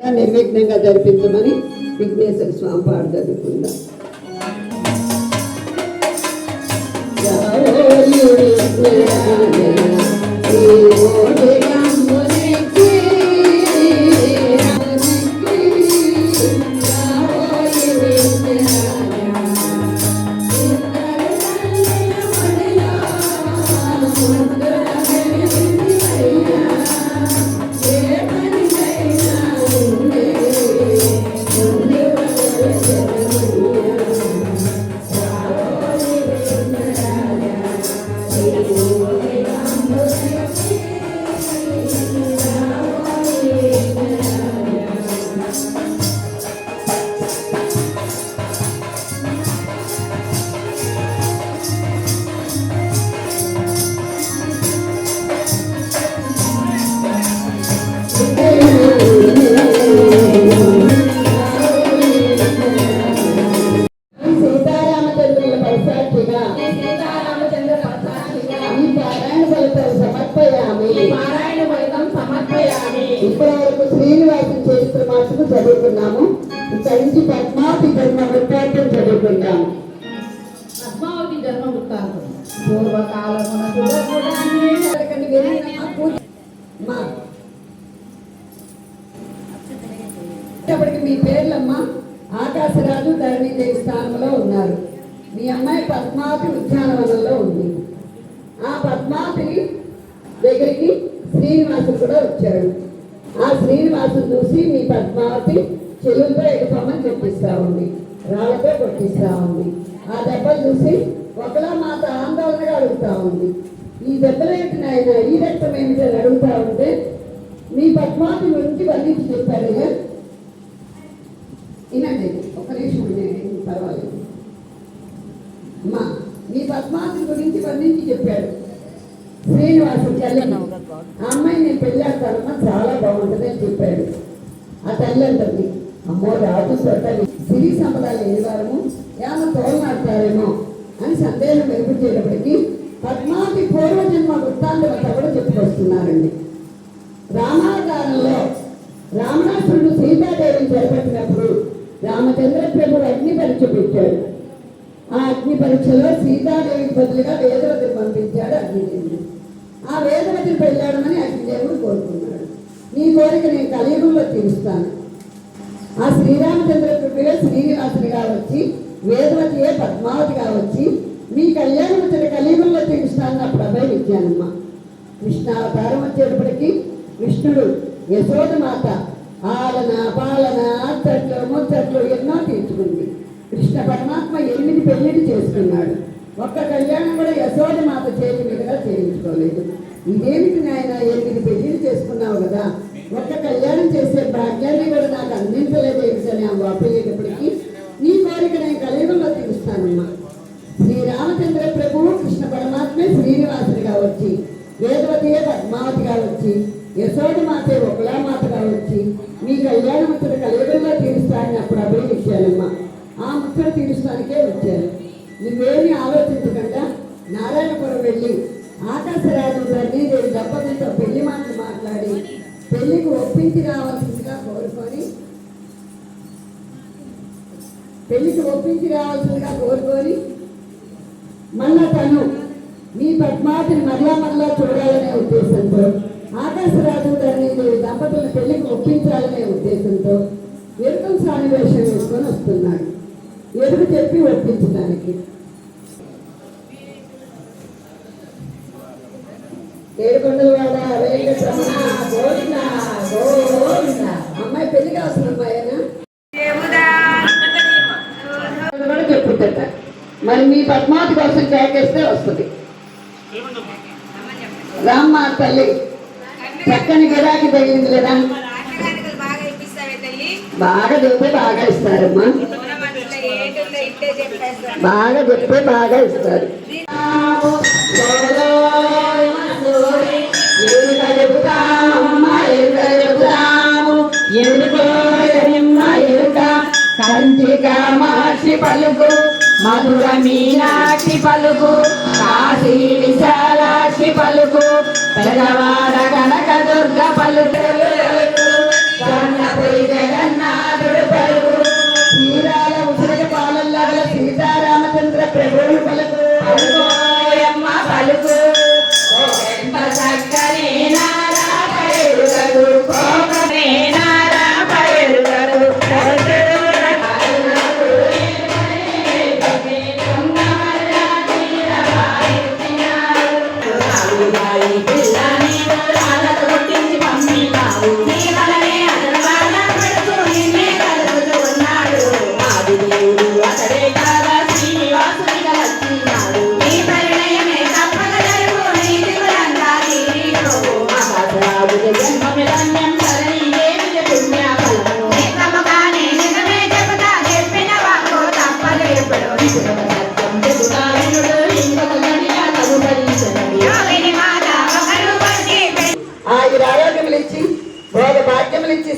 నిర్విఘ్నంగా జరిపించమని విఘ్నేశ్వర స్వామి పాడు జరుగుతుందా సీతారామచంద్రుల నుంచి పద్మావతి ధర్మ వృత్తాంతం చదువుకుంటాము పద్మావతి జన్మ వృత్తాంతం పూర్వకాలమున వెళ్ళిన మా పేర్లమ్మా ఆకాశరాజు ధరణిదేవి స్థానంలో ఉన్నారు. మీ అమ్మాయి పద్మావతి ఉద్యానవనంలో ఉంది. ఆ పద్మావతి దగ్గరికి శ్రీనివాసుడు కూడా వచ్చాడు. ఆ శ్రీనివాసుడు చూసి మీ పద్మావతి చెలువుతో ఎగపమ్మని చెప్పిస్తా ఉంది. రాళ్ళతో కొట్టిస్తా ఉంది. ఆ దెబ్బలు చూసి ఒకలా మాత ఆందోళనగా అడుగుతా ఉంది. ఈ దెబ్బలేంటి నాయన? ఈ రక్తం ఏమిటి అని అడుగుతా ఉంటే మీ పద్మాతి గురించి వర్ణించి చెప్పాడు కదా వినండి ఒక నిమిషం వినండి పర్వాలేదు. అమ్మా మీ పద్మాతి గురించి వర్ణించి చెప్పాడు శ్రీనివాసు తల్లి ఆ అమ్మాయి నేను పెళ్ళాడతానమ్మా చాలా బాగుంటుంది అని చెప్పాడు. ఆ తల్లి అంటుంది అమ్మో రాజు తల్లి సిరి సంపద లేని వారము? ఏమన్నా తోలనాడతారేమో అని సందేహం వెలుపుచ్చేటప్పటికి పద్మావతి పూర్వజన్మ వృత్తాంతం అంతా కూడా చెప్పుకొస్తున్నారండి. రామాయణంలో రామణాసురుడు సీతాదేవిని చేపట్టినప్పుడు రామచంద్ర ప్రభుడు అగ్ని పరీక్ష పెట్టాడు. ఆ అగ్ని పరీక్షలో సీతాదేవికి బదులుగా వేదవతిని పంపించాడు అగ్నిదేవుడు. ఆ వేదవతిని పెళ్ళాడమని అగ్నిదేవుడు కోరుకున్నాడు. నీ కోరిక నేను కలియుగంలో తీరుస్తాను. ఆ శ్రీరామచంద్ర ప్రభువే శ్రీనివాసునిగా వచ్చి వేదవతియే పద్మావతిగా వచ్చి మీ కళ్యాణం వచ్చిన కలియుగంలో తీరుస్తానని అప్పుడు అభయం ఇచ్చానమ్మా కృష్ణావతారం వచ్చేటప్పటికి కృష్ణుడు యశోదమాత ఆలన పాలన అచ్చట్లు ముచ్చట్లు ఎన్నో తీర్చుకుంది. కృష్ణ పరమాత్మ ఎనిమిది పెళ్ళిని చేసుకున్నాడు. ఒక్క కళ్యాణం కూడా యశోదమాత చేతి మీదుగా చేయించుకోలేదు. ఇదేమిటి నాయన ఎనిమిది పెళ్ళి చేసుకున్నావు కదా? ఒక్క కళ్యాణం చేసే భాగ్యాన్ని కూడా నాకు అందించలేదు ఏమిటని ఆ అప్పయ్యేటప్పటికీ. నీ కోరిక నేను కలియుగంలో తీరుస్తానమ్మా. శ్రీరామచంద్ర ప్రభువు కృష్ణ పరమాత్మే శ్రీనివాసుడిగా వచ్చి వేదవతియే పద్మావతిగా వచ్చి యశోదమాతే ఒకలామాతగా వచ్చి మీ కళ్యాణం ముచ్చట కలియుగంలో తీరుస్తానని అప్పుడు అభయ విషయాలమ్మా ఆ ముచ్చట తీరుస్తానికే వచ్చాను. నువ్వేమీ ఆలోచించకుండా నారాయణపురం వెళ్ళి ఆకాశరాజు ధరణీదేవి దంపతులతో పెళ్ళి మాటలు మాట్లాడి పెళ్ళికి ఒప్పించి రావాల్సిందిగా కోరుకొని పెళ్ళికి ఒప్పించి రావాల్సిందిగా కోరుకొని మళ్ళా తను మీ పద్మావతిని మరలా మరలా చూడాలనే ఉద్దేశంతో ఆకాశరాజు ధరణీదేవి దంపతులను పెళ్ళికి ఒప్పించాలనే ఉద్దేశంతో ఎరుకం స్వామి వేషం వేసుకొని వస్తున్నాడు. ఎరుకు చెప్పి ఒప్పించడానికి. అమ్మాయి పెళ్ళి కావాల్సిన మరి మీ పద్మావతి కోసం కేకేస్తే వస్తుంది. రామ్మ తల్లి చక్కని గిరాకీ తగిలింది లేదా బాగా బాగా చెప్తే బాగా ఇస్తారమ్మా. బాగా చెప్తే బాగా ఇస్తారు. ఎరుక చెబుతామమ్మా, ఎరుక చెబుతాము. పలుకు మధుర మీనాక్షి పలుకు కాశీ విశాలాక్షి పలుకు పెదవాడ కనక దుర్గ పలుకు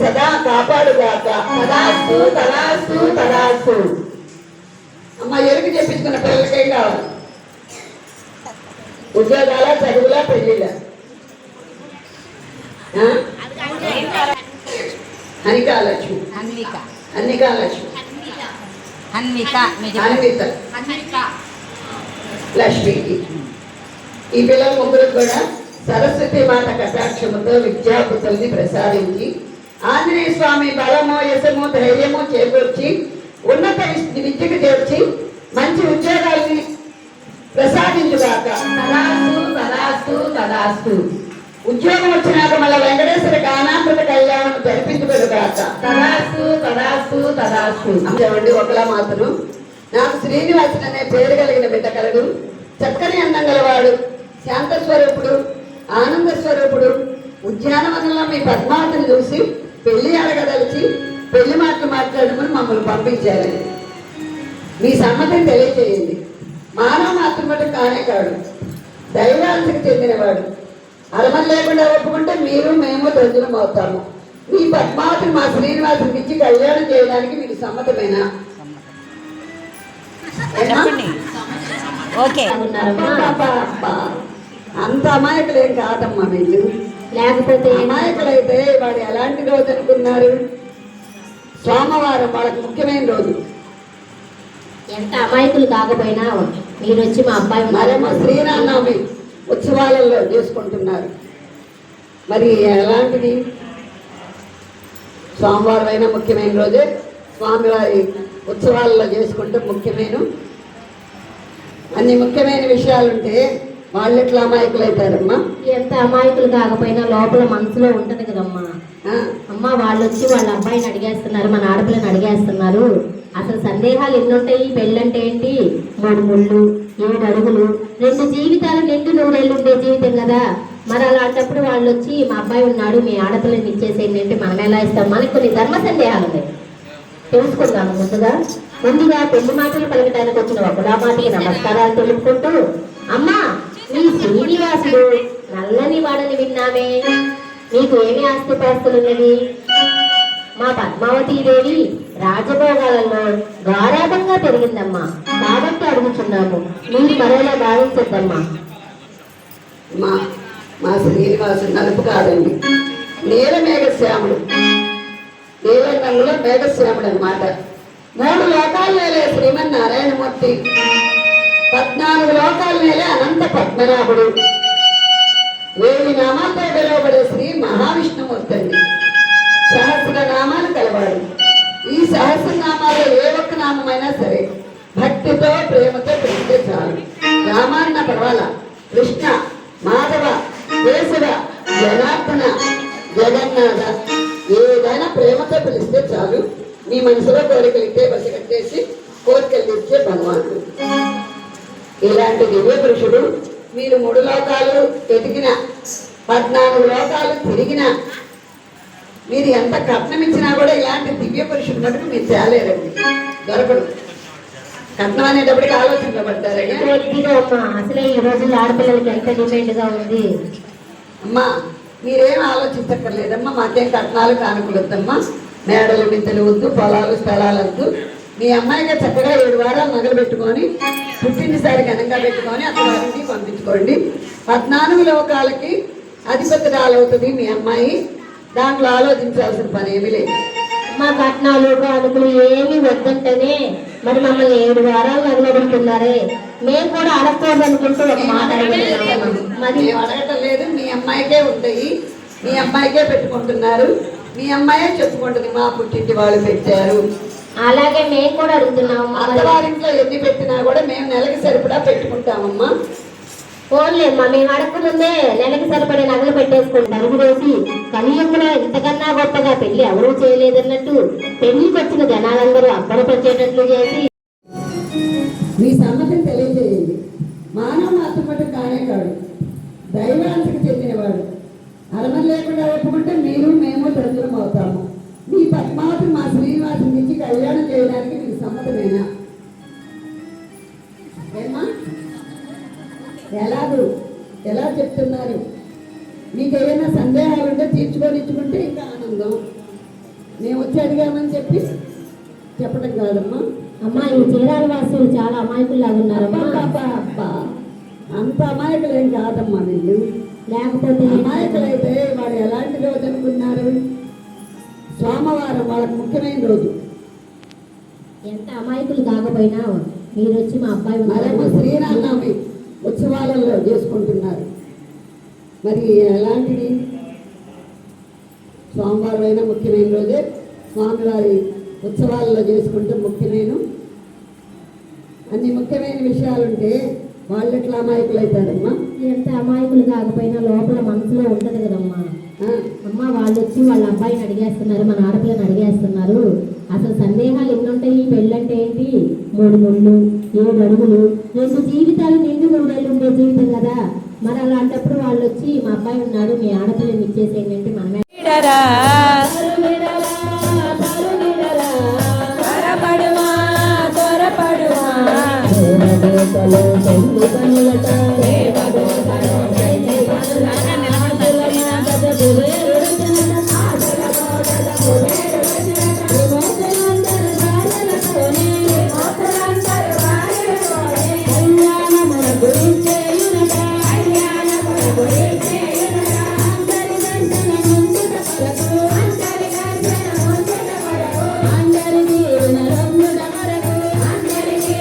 సదా కాపాడుగాక. తదాస్తు తదాస్తు తదాస్తు అమ్మ ఎరుకు చెప్పించుకున్న పిల్లలకేం కావాలి? ఉద్యోగాల చదువులా పెళ్ళిళ్ళ అనికాలక్ష్మి అన్విక. అన్నికాలక్ష్మి అన్విక అన్విత. అన్విక. లక్ష్మికి. ఈ పిల్లల ముగ్గురు కూడా సరస్వతి మాత కటాక్షముతో విద్యాబుద్ధుల్ని ప్రసాదించి ఆంజనేయ స్వామి బలము యశము ధైర్యము చేకూర్చి ఉన్నత విద్య- విద్యకు చేర్చి మంచి ఉద్యోగాల్ని ప్రసాదించుగాక. తదాస్తు తదాస్తు తదాస్తు. ఉద్యోగం వచ్చినాక మళ్ళీ వెంకటేశ్వర గానామృత కళ్యాణం జరిపించుకోగాక తదాస్తు తదాస్తు తదాస్తు. అండి ఒకలా మాత్రం. నాకు శ్రీనివాసుడు అనే పేరు కలిగిన బిడ్డ కలడు. చక్కని అందం గలవాడు శాంత స్వరూపుడు ఆనంద స్వరూపుడు ఉద్యానవనంలో మీ పద్మావతిని చూసి పెళ్ళి అడగదలిచి పెళ్ళి మాటలు మాట్లాడమని మమ్మల్ని పంపించారు. మీ సమ్మతిని తెలియజేయండి మానవ మాతృమట కానే కాడు. దైవాంశకు చెందినవాడు. అలమలు లేకుండా ఒప్పుకుంటే మీరు మేము దంజనం అవుతాము. మీ పద్మావతిని మా శ్రీనివాసునికి ఇచ్చి కళ్యాణం చేయడానికి మీకు సమ్మతమేనా? ఓకే. అంత అమాయకులు ఏం కాదమ్మా వీళ్ళు. లేకపోతే అమాయకులైతే వాడు ఎలాంటి రోజు అనుకున్నారు? సోమవారం వాళ్ళకి ముఖ్యమైన రోజు. ఎంత అమాయకులు కాకపోయినా మీరు వచ్చి మా అబ్బాయి మరేమో శ్రీరామనవమి ఉత్సవాలలో చేసుకుంటున్నారు. మరి ఎలాంటిది? సోమవారం అయినా ముఖ్యమైన రోజే. స్వామివారి ఉత్సవాలలో చేసుకుంటే ముఖ్యమైన. అన్ని ముఖ్యమైన విషయాలుంటే వాళ్ళు ఎట్లా అమాయకులు అవుతారమ్మా? ఎంత అమాయకులు కాకపోయినా లోపల మనసులో ఉంటది కదమ్మా? అమ్మ వాళ్ళు వచ్చి వాళ్ళ అబ్బాయిని అడిగేస్తున్నారు మన ఆడపిల్లని అడిగేస్తున్నారు. అసలు సందేహాలు ఎన్నుంటాయి? పెళ్ళంటే ఏంటి? మూడు ముళ్ళు ఏడు అడుగులు. రెండు జీవితాలు నిండు నూరేళ్ళు ఉండే జీవితం కదా. మరి అలాంటప్పుడు వాళ్ళు వచ్చి మా అబ్బాయి ఉన్నాడు మీ ఆడపిల్లని ఇచ్చేసేయండి అంటే మనం ఎలా ఇస్తాం? మనకు కొన్ని ధర్మ సందేహాలు ఉన్నాయి తెలుసుకుందాము ముందుగా. ముందుగా పెళ్ళి మాటలు పలకడానికి వచ్చిన ఒకలామాటికి నమస్కారాలు తెలుపుకుంటూ అమ్మా ఈ శ్రీనివాసుడు నల్లని వాడని విన్నామే. మీకు ఏమి ఆస్తిపాస్తులున్నవి మా పద్మావతి దేవి రాజభోగాలలో గారాభంగా పెరిగిందమ్మా. కాబట్టి అడుగుతున్నాము మీరు మరోలా భావించద్దమ్మా. మా మా శ్రీనివాసు నలుపు కాదండి. నేల మేఘశ్యాముడు. నీలం రంగులో మేఘశ్యాముడు అనమాట మూడు లోకాల నేలే శ్రీమన్నారాయణమూర్తి. పద్నాలుగు లోకాల మేలే అనంత పద్మనాభుడు. వేయి నామాలతో పిలువబడే శ్రీ మహావిష్ణుమూర్తి అండి సహస్ర నామాలు కలవాడు. ఈ సహస్రనామాలో ఏ ఒక్క నామైనా సరే భక్తితో ప్రేమతో పిలిస్తే చాలు. రామాన్న పర్వాల? కృష్ణ మాధవ కేశవ జనార్దన జగన్నాథ ఏదైనా ప్రేమతో పిలిస్తే చాలు. మీ మనసులో కోరికలు ఇట్టే బస కట్టేసి కోరికలు ఇచ్చే భగవానుడు. ఇలాంటి దివ్య పురుషుడు మీరు మూడు లోకాలు ఎదిగిన పద్నాలుగు లోకాలు తిరిగిన. మీరు ఎంత కట్నం ఇచ్చినా కూడా ఇలాంటి దివ్య పురుషుడు మటుకు మీరు తేలేరండి. దొరకడు. కట్నం అనేటప్పటికి అసలే ఈ రోజుల్లో ఆడపిల్లలకి ఎంత ఉంది. అమ్మా మీరేం ఆలోచించక్కర్లేదమ్మా మాకేం కట్నాలు కానుకలొద్దమ్మా. మేడలు మిద్దెలు వద్దు పొలాలు స్థలాలు వద్దు. మీ అమ్మాయిగా చక్కగా ఏడు వారాలు నగలు పెట్టుకొని పుట్టినసారి ఘనంగా పెట్టుకొని అత్తవారిని పంపించుకోండి. పద్నాలుగు లోకాలకి అధిపతురాలవుతుంది మీ అమ్మాయి. దాంట్లో ఆలోచించాల్సిన పని ఏమీ లేదు. మా కట్నాలు కానుకలు ఏమి వద్దంటేనే మరి మమ్మల్ని ఏడు వారాలు నగలబడుతున్నారే మేము కూడా అడగకూడదు అనుకుంటూ ఒక మాట. మరి అడగటం లేదు. మీ అమ్మాయికే ఉంటాయి. మీ అమ్మాయికే పెట్టుకుంటున్నారు. మీ అమ్మాయే చెప్పుకుంటుంది మా పుట్టింటి వాళ్ళు పెట్టారు. అలాగే మేము కూడా అడుగుతున్నాము అత్తవారింట్లో ఎన్ని పెట్టినా కూడా మేము నెలకి సరిపడా పెట్టుకుంటామమ్మా. ఫోన్లేమ్మా మేము అడగకముందే నెలకి సరిపడే నగలు పెట్టేసుకుంటాం. వేసి కలియుగంలో ఇంతకన్నా గొప్పగా పెళ్ళి ఎవరూ చేయలేదన్నట్టు పెళ్ళికి వచ్చిన జనాలందరూ అబ్బరపరిచేటట్లు చేసి మీ సమ్మతిని తెలియజేయండి. మానవ మాతృపట కానే కాడు దైవాంశకు చెందినవాడు. అరమం లేకుండా ఒప్పుకుంటే మీరు మేము తండ్రులం అవుతాము. మీ పద్మావతి మా శ్రీనివాసం నుంచి కళ్యాణం చేయడానికి మీకు సమ్మతమేనా? ఏమ్మా? ఎలాగూ? ఎలా చెప్తున్నారు? మీకు ఏదైనా సందేహాలు ఉంటే తీర్చుకొని ఇచ్చుకుంటే ఇంకా ఆనందం. మేము వచ్చి అడిగామని చెప్పి చెప్పడం కాదమ్మా. అమ్మా ఈ చీరాల వాసులు చాలా అమాయకుల్లాగా అబ్బా, అబ్బా. అంత అమాయకులేం కాదమ్మా వీళ్ళు లేకపోతే అమాయకులైతే వాళ్ళు ఎలాంటి రోజు అనుకున్నారు సోమవారం వాళ్ళకి ముఖ్యమైన రోజు. ఎంత అమాయకులు కాకపోయినా మీరు వచ్చి మా అబ్బాయి మరేమో. శ్రీరామనవమి ఉత్సవాలలో చేసుకుంటున్నారు. మరి ఎలాంటిది? సోమవారం అయినా ముఖ్యమైన రోజే. స్వామివారి ఉత్సవాలలో చేసుకుంటే ముఖ్యమైన. అన్ని ముఖ్యమైన విషయాలుంటే వాళ్ళు ఎట్లా అమాయకులు అవుతారమ్మా ఎంత అమాయకులు కాకపోయినా లోపల మనసులో ఉంటది కదమ్మా. అమ్మ వాళ్ళు వచ్చి వాళ్ళ అబ్బాయిని అడిగేస్తున్నారు మన ఆడపిల్లని అడిగేస్తున్నారు. అసలు సందేహాలు ఎన్ని ఉంటాయి ఈ పెళ్ళంటే ఏంటి? మూడు ముళ్ళు ఏడు అడుగులు. రెండు జీవితాలు నిండు నూరేళ్ళు ఉండే జీవితం కదా. మరి అలాంటప్పుడు వాళ్ళు వచ్చి మా అబ్బాయి ఉన్నాడు మీ ఆడపిల్లని ఇచ్చేసేయండి అంటే మనమే.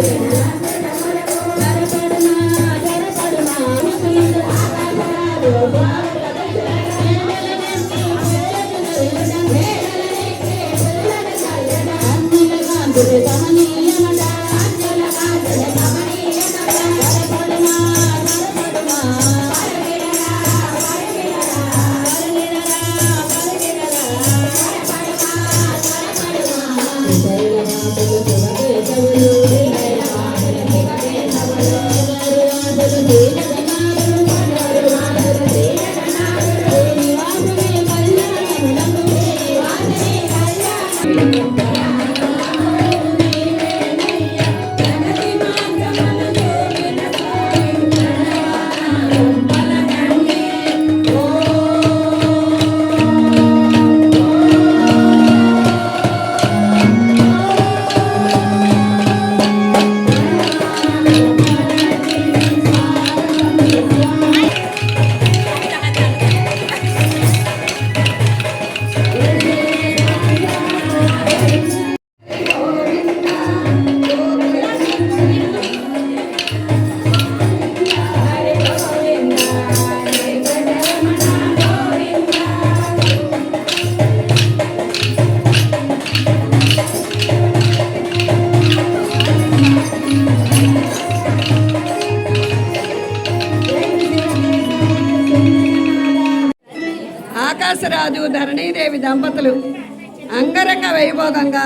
Yeah. ఆకాశరాజు ధరణీదేవి దంపతులు అంగరంగ వైభోగంగా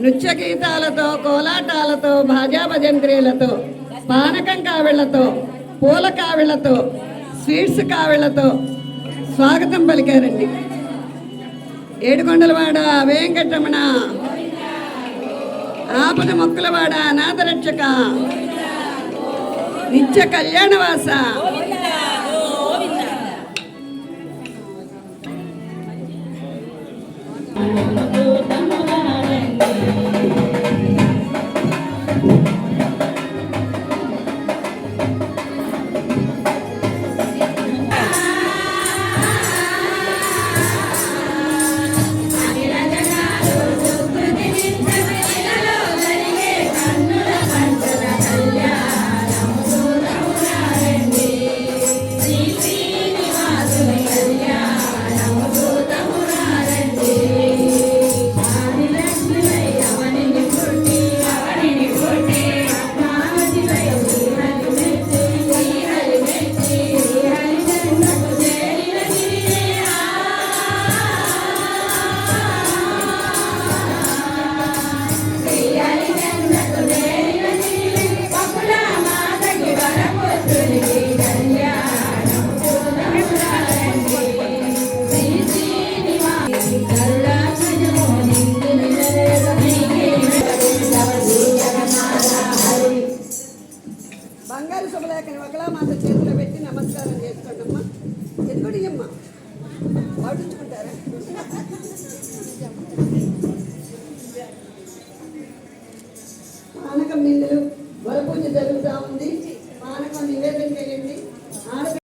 నృత్య గీతాలతో కోలాటాలతో భాజాభజంత్రీలతో పానకం కావిళ్ళతో పూల కావిళ్ళతో స్వీట్స్ కావిళ్ళతో స్వాగతం పలికారండి. ఏడుకొండలవాడ వెంకటరమణ ఆపద మొక్కులవాడ అనాథరక్షక నిత్య కళ్యాణవాస